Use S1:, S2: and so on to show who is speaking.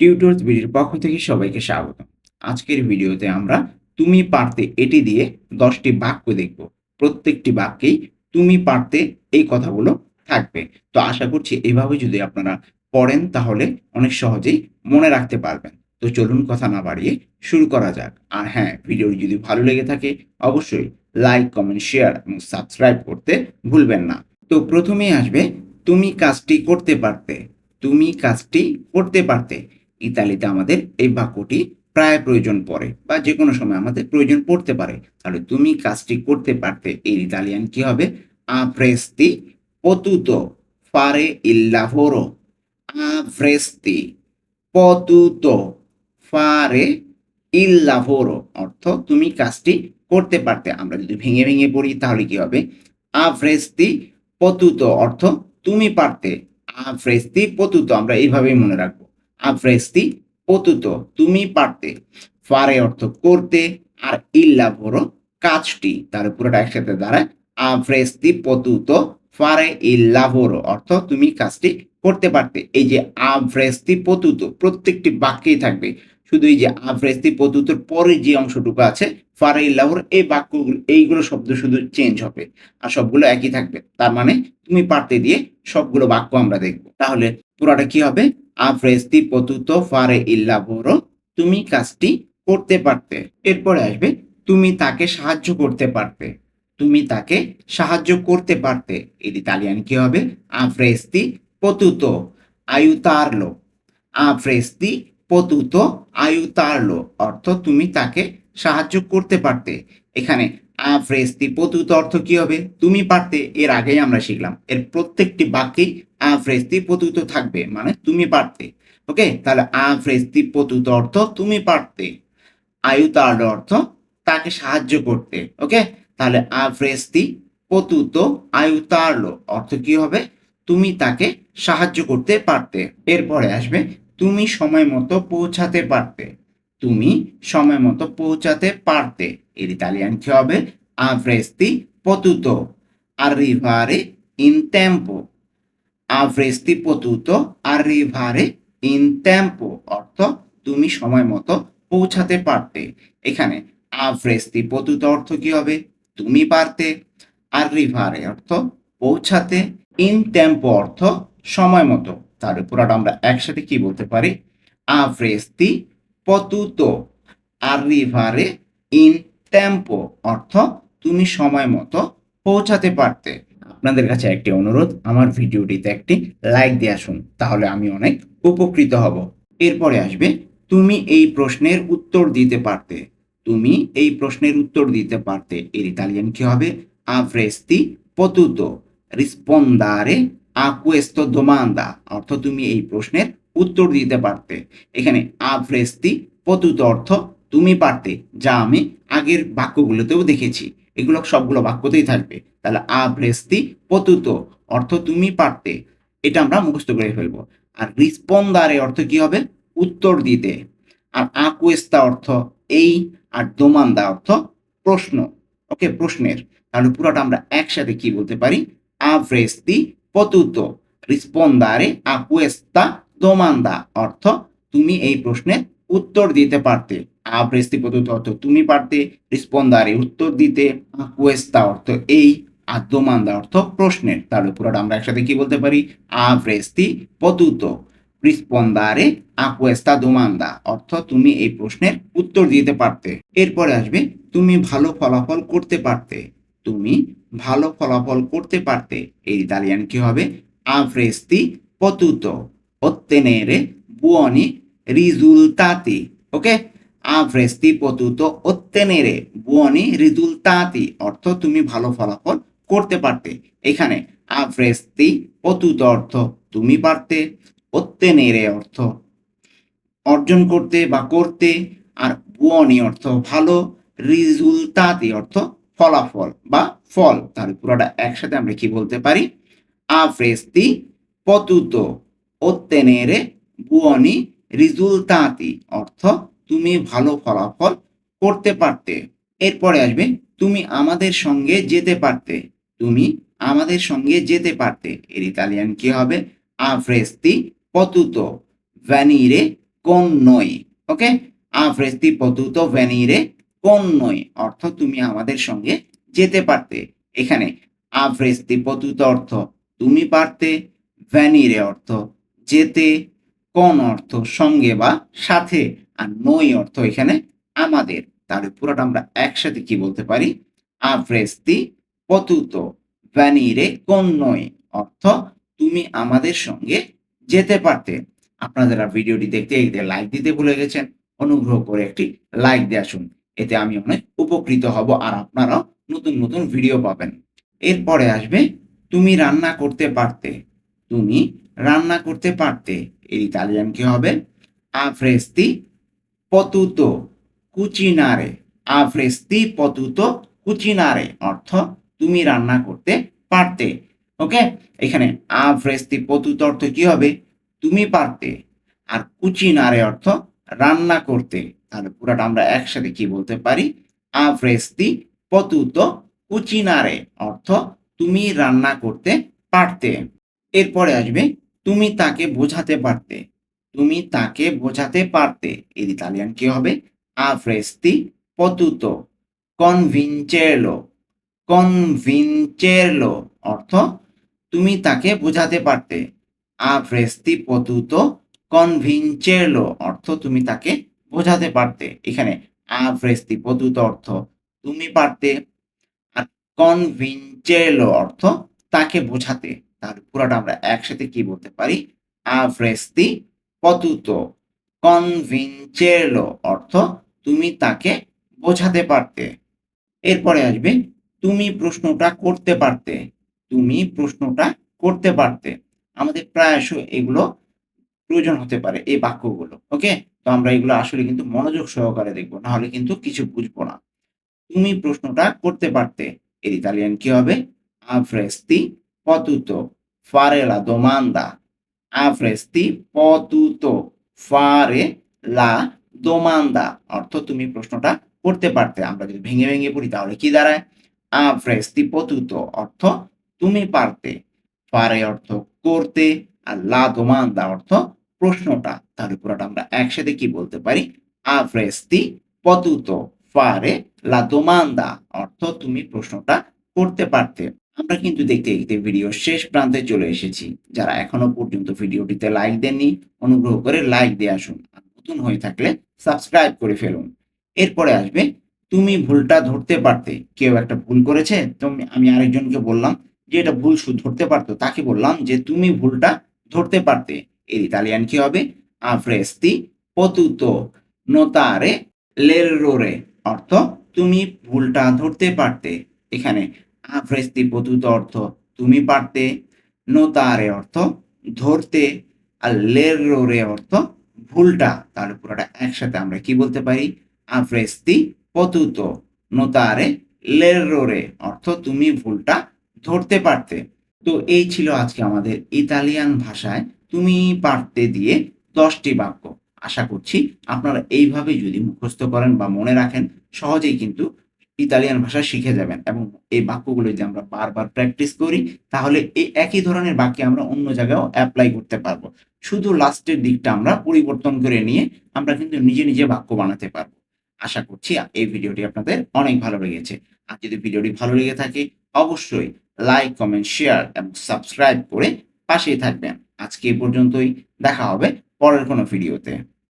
S1: Tutors ভিডিওর পক্ষ থেকে সবাইকে স্বাগত। আজকের ভিডিওতে আমরা তুমি পারতে এটি দিয়ে দশটি বাক্য দেখব। প্রত্যেকটি বাক্যেই তুমি পারতে এই কথাগুলো থাকবে। তো আশা করছি এভাবে যদি আপনারা পড়েন তাহলে অনেক সহজেই মনে রাখতে পারবেন। তো চলুন কথা না বাড়িয়ে শুরু করা যাক। আর হ্যাঁ ভিডিও যদি ভালো লেগে থাকে অবশ্যই লাইক, কমেন্ট, শেয়ার এবং সাবস্ক্রাইব করতে ভুলবেন না। তো প্রথমেই আসবে, তুমি কাজটি করতে পারতে। তুমি কাজটি করতে পারতে। ইতালিতে আমাদের এই বাক্যটি প্রায় প্রয়োজন পড়ে বা যে কোনো সময় আমাদের প্রয়োজন পড়তে পারে। তাহলে তুমি কাজটি করতে পারতে। এর ইতালিয়ান কি হবে? Fare il lavoro. Avresti potuto fare il lavoro. অর্থ তুমি কাজটি করতে পারতে। আমরা যদি ভেঙে ভেঙে পড়ি, তাহলে কি হবে? Avresti potuto অর্থ তুমি পারতে। Avresti potuto আমরা এইভাবেই মনে রাখব। Avresti potuto তুমি পারতে। ফারে অর্থ করতে আর il lavoro কাজটি। তার পুরোটা একসাথে দাঁড়ায়। avresti পতুত ফারে il lavoro অর্থ তুমি কাজটি করতে পারতে। এই যে avresti পতুত প্রত্যেকটি বাক্যেই থাকবে। শুধু এই যে avresti পতুতর পরে যে অংশটুকু আছে, ফারে lavoro এই বাক্যগুলো, এইগুলো শব্দ শুধু চেঞ্জ হবে। আর সবগুলো একই থাকবে। তার মানে তুমি পারতে দিয়ে সবগুলো বাক্য আমরা দেখব। তাহলে পুরোটা কি হবে? avresti পতুত fare ইল্লা lavoro তুমি কাজটি করতে পারতে। এরপরে আসবে, তুমি তাকে সাহায্য করতে পারতে। তুমি তাকে সাহায্য করতে পারতে। এর ইতালিয়ান কি হবে? avresti potuto aiutarlo avresti potuto aiutarlo অর্থ তুমি তাকে সাহায্য করতে পারতে। এখানে avresti potuto অর্থ কি হবে? তুমি পারতে, এর আগেই আমরা শিখলাম। এর প্রত্যেকটি বাক্যেই avresti potuto থাকবে মানে তুমি পারতে। ওকে? তাহলে avresti potuto অর্থ তুমি পারতে। aiutarlo অর্থ তাকে সাহায্য করতে, ওকে? তাহলে avresti potuto aiutarlo অর্থ কি হবে? তুমি তাকে সাহায্য করতে পারতে। এরপরে আসবে, তুমি সময় মতো পৌঁছাতে পারতে। তুমি সময় মতো পৌঁছাতে পারতে। এর ইতালিয়ান কি হবে? avresti potuto, arrivare in tempo avresti potuto, arrivare in tempo, অর্থ তুমি সময় মতো পৌঁছাতে পারতে। এখানে avresti potuto অর্থ কি হবে? তুমি পারতে। arrivare অর্থ পৌঁছাতে। ইন টেম্পো অর্থ সময় মতো। তার উপর আমরা একসাথে কি বলতে পারি? avresti potuto arrivare in tempo, অর্থ তুমি সময় মতো পৌঁছাতে পারতে। আপনাদের কাছে একটি অনুরোধ, আমার ভিডিওটিতে একটি লাইক দিয়ে আসুন, তাহলে আমি অনেক উপকৃত হব। এরপরে আসবে, তুমি এই প্রশ্নের উত্তর দিতে পারতে। তুমি এই প্রশ্নের উত্তর দিতে পারতে। এর ইতালিয়ান কি হবে? Potuto rispondere a questo domanda, অর্থ তুমি এই প্রশ্নের উত্তর দিতে পারতে। এখানে avresti potuto অর্থ তুমি পারতে, যা আমি আগের বাক্যগুলোতেও দেখেছি। এগুলো সবগুলো বাক্যতেই থাকবে। তাহলে avresti potuto অর্থ তুমি পারতে, এটা আমরা মুখস্থ করে ফেলব। আর রিসপন্দারে অর্থ কি হবে? উত্তর দিতে। আর আকুয়েস্তা অর্থ এই, আর দোমান্দা অর্থ প্রশ্ন। ওকে, প্রশ্নের। তাহলে পুরোটা আমরা একসাথে কি বলতে পারি? avresti potuto rispondere a domanda অর্থ তুমি এই প্রশ্নের উত্তর দিতে পারতে। avresti potuto অর্থ তুমি পারতে rispondere উত্তর দিতে questa অর্থ এই আর domanda অর্থ প্রশ্নের। তাহলে পুরোটা আমরা একসাথে কি বলতে পারি? potuto rispondere a questa domanda অর্থ তুমি এই প্রশ্নের উত্তর দিতে পারতে। এরপরে আসবে, তুমি ভালো ফলাফল করতে পারতে। তুমি ভালো ফলাফল করতে পারতে। এই ইতালিয়ান কি হবে? avresti potuto ottenere buoni risultati ওকে avresti potuto ottenere buoni risultati অর্থ তুমি ভালো ফলাফল করতে পারতে এখানে avresti potuto অর্থ তুমি পারতে ottenere অর্থ অর্জন করতে বা করতে আর বুয়নি অর্থ ভালো রিজুলতাতি অর্থ ফলাফল বা ফল তাহলে পুরোটা একসাথে আমরা কি বলতে পারি avresti potuto ottenere buoni risultati অর্থ তুমি ভালো ফলাফল করতে পারতে। এরপরে আসবে, তুমি আমাদের সঙ্গে যেতে পারতে, তুমি আমাদের সঙ্গে যেতে পারতে। এর ইতালিয়ান কি হবে? avresti potuto venire কোন noi ওকে avresti পতুত ভ্যানিরে কোন noi অর্থ তুমি আমাদের সঙ্গে যেতে পারতে। এখানে avresti potuto অর্থ তুমি পারতে ভ্যানিরে অর্থ যেতে কোন অর্থ সঙ্গে বা সাথে আর নই অর্থ এখানে আমাদের। তাহলে পুরোটা আমরা একসাথে কি বলতে পারি? avresti potuto venire কোন noi অর্থ তুমি আমাদের সঙ্গে যেতে পারতে। আপনারা যারা ভিডিওটি দেখতে দেখতে লাইক দিতে ভুলে গেছেন। অনুগ্রহ করে একটি লাইক দিয়ে আসুন। এতে আমি অনেক উপকৃত হব আর আপনারাও নতুন নতুন ভিডিও পাবেন। এরপরে আসবে, তুমি রান্না করতে পারতে। তুমি রান্না করতে পারতে। এর ইতালিয়ান কি হবে? আফ্রেস্তি পতুতো কুচিনারে। আফ্রেস্তি পতুতো কুচিনারে। অর্থ, তুমি রান্না করতে পারতে। ওকে এখানে আফ্রেস্তি পতুতো অর্থ কি হবে? তুমি পারতে। আর কুচিনারে অর্থ, রান্না করতে। তাহলে পুরাটা আমরা একসাথে কি বলতে পারি? আফ্রেস্তি পতুতো কুচিনারে। অর্থ, তুমি রান্না করতে পারতে। এরপরে আসবে তুমি তাকে বোঝাতে পারতে। তুমি তাকে বোঝাতে পারতে। এর ইতালিয়ান কি হবে? আফ্রেস্তি পতুতো। কনভিনচেরলো। কনভিনচেরলো অর্থ তুমি তাকে বোঝাতে পারতে। আফ্রেস্তি পতুতো। কনভিনচেরলো অর্থ তুমি তাকে বোঝাতে পারতে। এখানে আফ্রেস্তি পতুতো অর্থ তুমি পারতে। আর কনভিনচেরলো অর্থ তাকে বোঝাতে। তাহলে পুরোটা আমরা একসাথে কি বলতে পারি? আফ্রেস্তি পতুতো কনভিনচেরলো অর্থ তুমি তাকে বোঝাতে পারতে। এরপরে আসবে, তুমি প্রশ্নটা করতে পারতে, তুমি প্রশ্নটা করতে পারতে। আমাদের প্রায়শ এগুলো প্রয়োজন হতে পারে, এই বাক্যগুলো, ওকে? তো আমরা এগুলো আসলে কিন্তু মনোযোগ সহকারে দেখব না হলে কিন্তু কিছু বুঝব না। তুমি প্রশ্নটা করতে পারতে, এর ইতালিয়ান কি হবে? Avresti potuto fare la domanda. Avresti potuto fare la domanda. অর্থ তুমি প্রশ্নটা করতে পারতে আমরা যদি ভেঙে ভেঙে পড়ি তাহলে কি দাঁড়ায় avresti potuto অর্থ তুমি পারতে পারে অর্থ করতে আর লা দোমান্দা অর্থ প্রশ্নটা তাহলে পুরোটা আমরা একসাথে কি বলতে পারি avresti potuto fare la domanda. অর্থ তুমি প্রশ্নটা করতে পারতে আমরা কিন্তু দেখতে দেখতে ভিডিও শেষ প্রান্তে চলে এসেছি। যারা এখনও পর্যন্ত ভিডিওটিতে লাইক দেননি, অনুগ্রহ করে লাইক দিয়ে আসুন। নতুন হয়ে থাকলে সাবস্ক্রাইব করে ফেলুন। এরপরে আসবে, তুমি ভুলটা ধরতে পারতে। কেউ একটা ভুল করেছে তুমি আমি আরেকজনকে বললাম যে এটা ভুল ধরতে পারতো। তাকে বললাম যে, তুমি ভুলটা ধরতে পারতে। এর ইতালিয়ান কি হবে? আফ্রেস্তি পতুতো নোতারে লেরোরে। অর্থ, তুমি ভুলটা ধরতে পারতে। এখানে আফ্রেস্তি পতুতো অর্থ, তুমি পারতে নোতারে অর্থ, ধরতে আর লেরোরে অর্থ, ভুলটা, তাহলে পুরোটা একসাথে আমরা কি বলতে পারি? আফ্রেস্তি পতুতো নোতারে লেরোরে অর্থ, তুমি ভুলটা ধরতে পারতে। তো এই ছিল আজকে আমাদের ইতালিয়ান ভাষায় তুমি পারতে দিয়ে দশটি বাক্য। আশা করছি আপনারা এইভাবে যদি মুখস্থ করেন বা মনে রাখেন, সহজেই কিন্তু ইতালিয়ান ভাষা শিখে যাবেন এবং এই বাক্যগুলো যদি আমরা বারবার প্র্যাকটিস করি, তাহলে এই একই ধরনের বাক্যে আমরা অন্য জায়গায়ও অ্যাপ্লাই করতে পারব। শুধু লাস্টের দিকটা আমরা পরিবর্তন করে নিয়ে আমরা কিন্তু নিজে নিজে বাক্য বানাতে পারব। আশা করছি এই ভিডিওটি আপনাদের অনেক ভালো লেগেছে। আর যদি ভিডিওটি ভালো লেগে থাকে, অবশ্যই লাইক কমেন্ট শেয়ার এবং সাবস্ক্রাইব করে পাশেই থাকবেন। আজকে এই পর্যন্তই। দেখা হবে পরের কোনো ভিডিওতে।